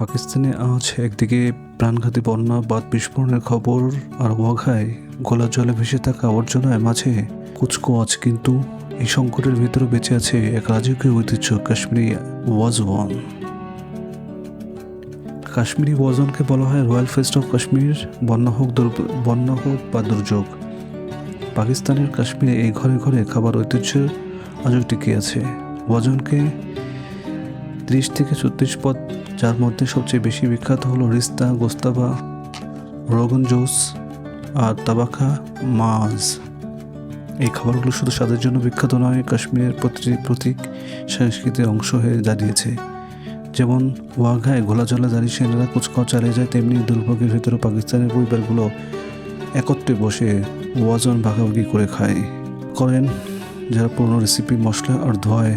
পাকিস্তানে আজ একদিকে প্রাণঘাতী বন্যা, বাদ বিস্ফোরণের খবর, আর ওয়াঘায় গোলা জলে ভেসে থাকা আবর্জনায় মাঝে কুচকোয়াজ, কিন্তু এই সংকটের ভিতরে বেঁচে আছে এক রাজকীয় ঐতিহ্য, কাশ্মীরি ওয়াজওয়ান। কাশ্মীরি ওয়াজনকে বলা হয় রয়্যাল ফেস্ট অফ কাশ্মীর, বন্যা হোক বন্যা হোক বা দুর্যোগ। পাকিস্তানের কাশ্মীরে এই ঘরে ঘরে খাবার ঐতিহ্য আজও টিকে আছে। ওয়াজনকে ত্রিশ থেকে ছত্রিশ পদ, যার মধ্যে সবচেয়ে বেশি বিখ্যাত হলো রিস্তা, গোস্তাবা রগন জোস আর তাবাকা মাছ। এই খাবারগুলো শুধু স্বাদের জন্য বিখ্যাত নয়, কাশ্মীরের প্রতিটি প্রতীক সংস্কৃতির অংশ হয়ে দাঁড়িয়েছে। যেমন ওয়াঘায় ঘোলা জলে দাঁড়িয়ে সেনারা কুচকাও চালিয়ে যায়, তেমনি দুর্ভোগের ভিতরে পাকিস্তানের পরিবারগুলো একত্রে বসে ওয়াজন ভাগাভাগি করে খায়। করেন যারা পুরনো রেসিপি মশলা আর ধোয়ায়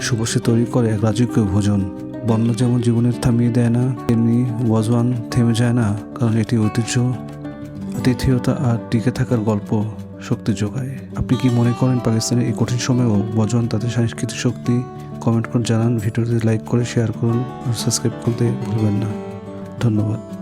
সুবসে তৈরি করে এক রাজকীয় ভোজন। বন্যা যেমন জীবনের থামিয়ে দেয় না, তেমনি ওয়াজওয়ান থেমে যায় না, কারণ এটি ঐতিহ্য, আতিথেয়তা আর টিকে থাকার গল্প শক্তি যোগায়। আপনি কি মনে করেন পাকিস্তানের এই কঠিন সময়েও ওয়াজওয়ান তাদের সাংস্কৃতিক শক্তি? কমেন্ট করে জানান, ভিডিওটি লাইক করে, শেয়ার করুন, আর সাবস্ক্রাইব করতে ভুলবেন না। ধন্যবাদ।